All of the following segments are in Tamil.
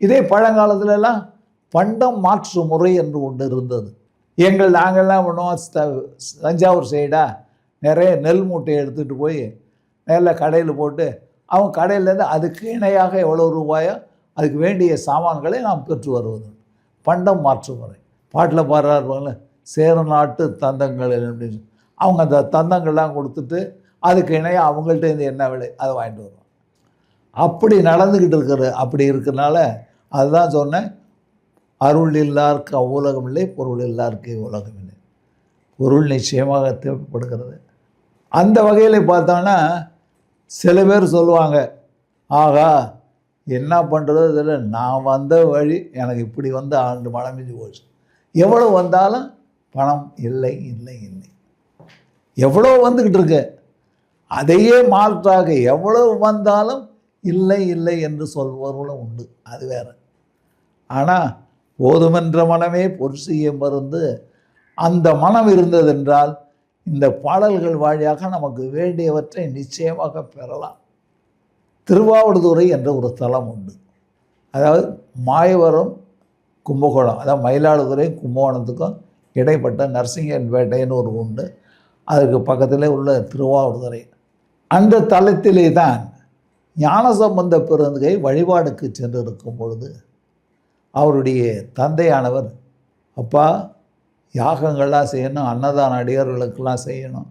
இதே பழங்காலத்துலலாம் பண்டம் மாற்று முறை என்று ஒன்று இருந்தது. எங்கள் நாங்கள்லாம் பண்ணுவோம் த- தஞ்சாவூர் சைடாக நிறைய நெல் மூட்டையை எடுத்துகிட்டு போய் நேரில் கடையில் போட்டு அவங்க கடையிலேருந்து அதுக்கு இணையாக எவ்வளோ ரூபாயோ அதுக்கு வேண்டிய சாமான்களை நாம் பெற்று வருவது. பண்டம் மாற்று முறை. பாட்டில் பாடுறாருவாங்கள சேர நாட்டு தந்தங்கள் அப்படின்னு அவங்க அந்த தந்தங்கள்லாம் கொடுத்துட்டு அதுக்கு இணையாக அவங்கள்ட்ட இருந்து என்ன விலை அதை வாங்கிட்டு வருவோம் அப்படி நடந்துக்கிட்டு இருக்கிற அப்படி இருக்கிறனால அதுதான் சொன்னேன். அருள் இல்லாருக்கு அவ்வுலகம் இல்லை பொருள் இல்லாருக்கு உலகம் இல்லை. பொருள் நிச்சயமாக தேவைப்படுகிறது. அந்த வகையில் பார்த்தோன்னா சில பேர் சொல்லுவாங்க ஆகா என்ன பண்ணுறது இதில் நான் வந்த வழி எனக்கு இப்படி வந்து ஆண்டு மழை போச்சு. எவ்வளோ வந்தாலும் பணம் இல்லை இல்லை இல்லை. எவ்வளோ வந்துக்கிட்டு இருக்கு? அதையே மாற்றாக எவ்வளவு வந்தாலும் இல்லை இல்லை என்று சொல்பவர்களும் உண்டு. அது வேற. ஆனால் போதுமென்ற மனமே பொருசிய மருந்து. அந்த மனம் இருந்ததென்றால் இந்த பாடல்கள் வழியாக நமக்கு வேண்டியவற்றை நிச்சயமாக பெறலாம். திருவாவடுதுறை என்ற ஒரு தலம் உண்டு. அதாவது மாயவரம் கும்பகோணம் அதாவது மயிலாடுதுறை கும்பகோணத்துக்கும் இடைப்பட்ட நரசிங்கன்பேட்டைன்னு ஒரு உண்டு. அதுக்கு பக்கத்தில் உள்ள திருவாவடுதுறை. அந்த தலத்திலே தான் ஞானசம்பந்த பிறந்தகை வழிபாடுக்கு சென்று இருக்கும் பொழுது அவருடைய தந்தையானவர் அப்பா யாகங்கள்லாம் செய்யணும் அன்னதான அடியார்களுக்கெல்லாம் செய்யணும்.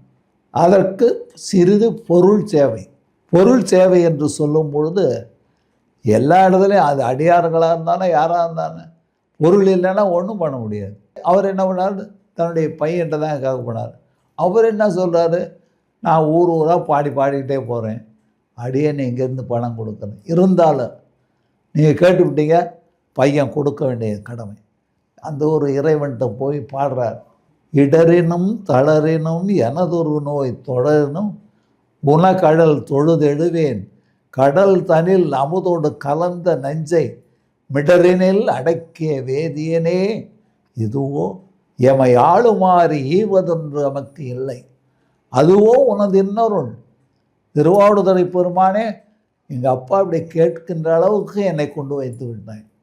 அதற்கு சிறிது பொருள் சேவை. பொருள் சேவை என்று சொல்லும் பொழுது எல்லா இடத்துலையும் அது அடியார்களாக இருந்தாலும் யாராக இருந்தாலும் பொருள் இல்லைன்னா ஒன்றும் பண்ண முடியாது. அவர் என்ன பண்ணார்? தன்னுடைய பையன்கிட்ட தான் கேட்க போனார். அவர் என்ன சொல்கிறாரு நான் ஊர் ஊராக பாடி பாடிக்கிட்டே போகிறேன் அடியேன் இங்கேருந்து பணம் கொடுக்கணும். இருந்தாலும் நீங்கள் கேட்டுவிட்டீங்க பையன் கொடுக்க வேண்டிய கடமை. அந்த ஒரு இறைவன்கிட்ட போய் பாடுறார் இடரினும் தளரினும் எனதொரு நோய் தொடரினும் உனக்கடல் தொழுதெழுவேன். கடல் தனில் அமுதோடு கலந்த நஞ்சை மிடரினில் அடக்கிய வேதியனே இதுவோ எமை ஆளுமாறு ஈவதென்று நமக்கு இல்லை. அதுவோ உனது இன்னொருள். திருவாவடுதுறை பெருமானே எங்கள் அப்பா இப்படி கேட்கின்ற அளவுக்கு என்னை கொண்டு வைத்து விட்டாய்.